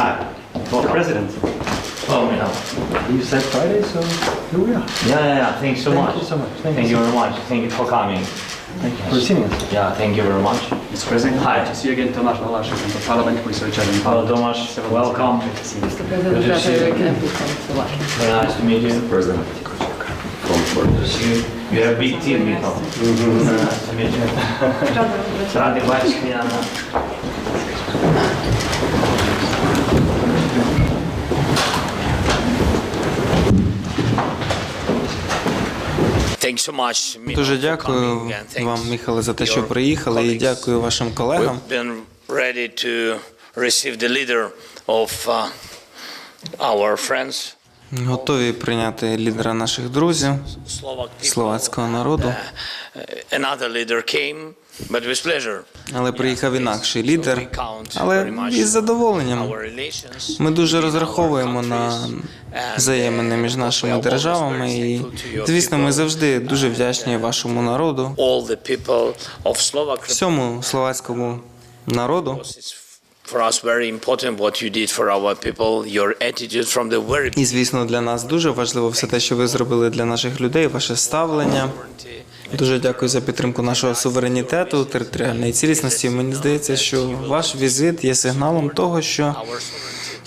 Hi. Mr. the president. Oh, yeah. You said Friday, so here we are. Yeah, yeah, yeah. Thanks so much. Thank you so much. Thank Thank you you very much. Thank you for coming. Thank you for receiving us. Yeah, thank you very much. Mr. President, Hi. to see you again, Tomasz Olasz, from the Parliament Researcher. in Hello, Parliament. Tomas. Several months ago. Welcome. Good to see you. Mr. President, Good to see you. Raphael Klepek. Very nice to meet you. Mr. President Comfort. You- You're a big team, you know. Very Nice to meet you. Rady Vice Дуже дякую вам, Міхале, за те, що приїхали, і дякую вашим колегам. Uh, Готові прийняти лідера наших друзів, словацького народу. Але приїхав інакший лідер, але із задоволенням. Ми дуже розраховуємо на взаємини між нашими державами. І, звісно, ми завжди дуже вдячні вашому народу, всьому словацькому народу. І звісно, для нас дуже важливо все те, що ви зробили для наших людей, ваше ставлення. Дуже дякую за підтримку нашого суверенітету, територіальної цілісності. Мені здається, що ваш візит є сигналом того, що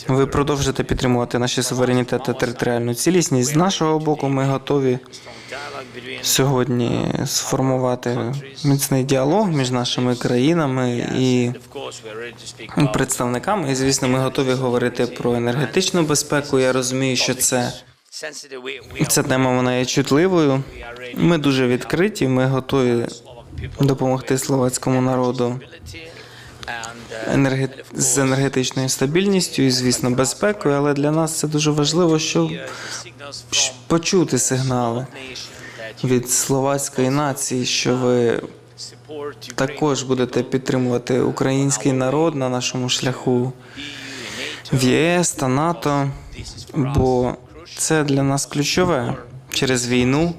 ви продовжите підтримувати наші суверенітет та територіальну цілісність. З нашого боку, ми готові сьогодні сформувати міцний діалог між нашими країнами і представниками. І звісно, ми готові говорити про енергетичну безпеку. Я розумію, що це Ця тема вона є чутливою. Ми дуже відкриті. Ми готові допомогти словацькому народу енерге... з енергетичною стабільністю і, звісно, безпекою. Але для нас це дуже важливо, щоб почути сигнали від словацької нації, що ви також будете підтримувати український народ на нашому шляху в ЄС та НАТО, бо це для нас ключове через війну.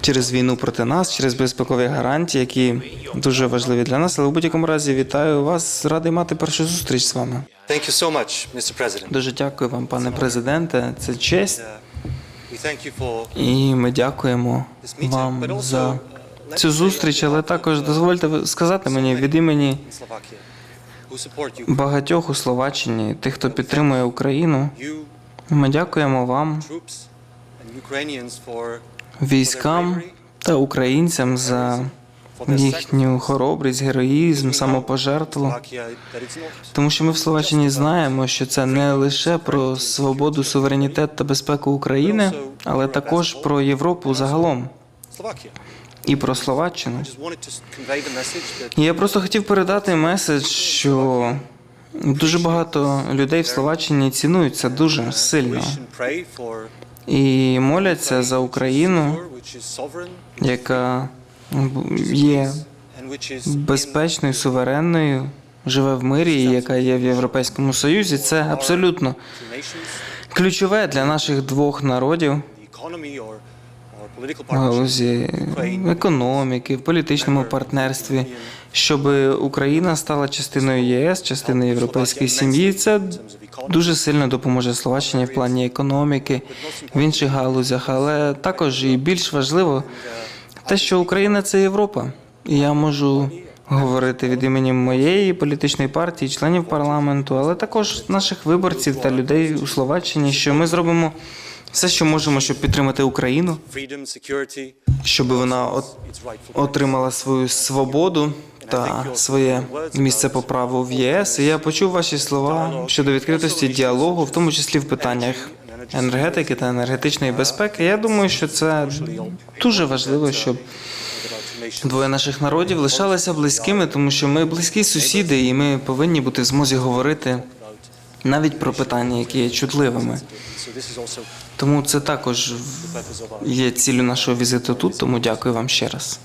через війну проти нас, через безпекові гарантії, які дуже важливі для нас. Але в будь-якому разі вітаю вас. Радий мати першу зустріч з вами. Thank you so much, Mr. President. Дуже дякую вам, пане президенте. Це честь, We thank you for і ми дякуємо вам за цю зустріч. Але також дозвольте сказати мені від імені багатьох у Словаччині, тих, хто підтримує Україну. Ми дякуємо вам, військам та українцям за їхню хоробрість, героїзм, самопожертву. Тому що ми в Словаччині знаємо, що це не лише про свободу, суверенітет та безпеку України, але також про Європу загалом і про Словаччину. І я просто хотів передати меседж, що дуже багато людей в Словаччині цінують це дуже сильно і моляться за Україну, яка є безпечною, суверенною, живе в мирі, яка є в Європейському Союзі. Це абсолютно ключове для наших двох народів. в галузі економіки, в політичному партнерстві, щоб Україна стала частиною єС, частиною європейської сім'ї. Це дуже сильно допоможе Словаччині в плані економіки, в інших галузях, але також і більш важливо те, що Україна це Європа. Я можу говорити від імені моєї політичної партії, членів парламенту, але також наших виборців та людей у Словаччині, що ми зробимо все, що можемо, щоб підтримати Україну щоб вона от- отримала свою свободу та своє місце по праву в ЄС. І я почув ваші слова щодо відкритості діалогу, в тому числі в питаннях енергетики та енергетичної безпеки. Я думаю, що це дуже важливо, щоб двоє наших народів лишалися близькими, тому що ми близькі сусіди, і ми повинні бути в змозі говорити навіть про питання, які є чутливими. Тому це також є ціллю нашого візиту тут. Тому дякую вам ще раз.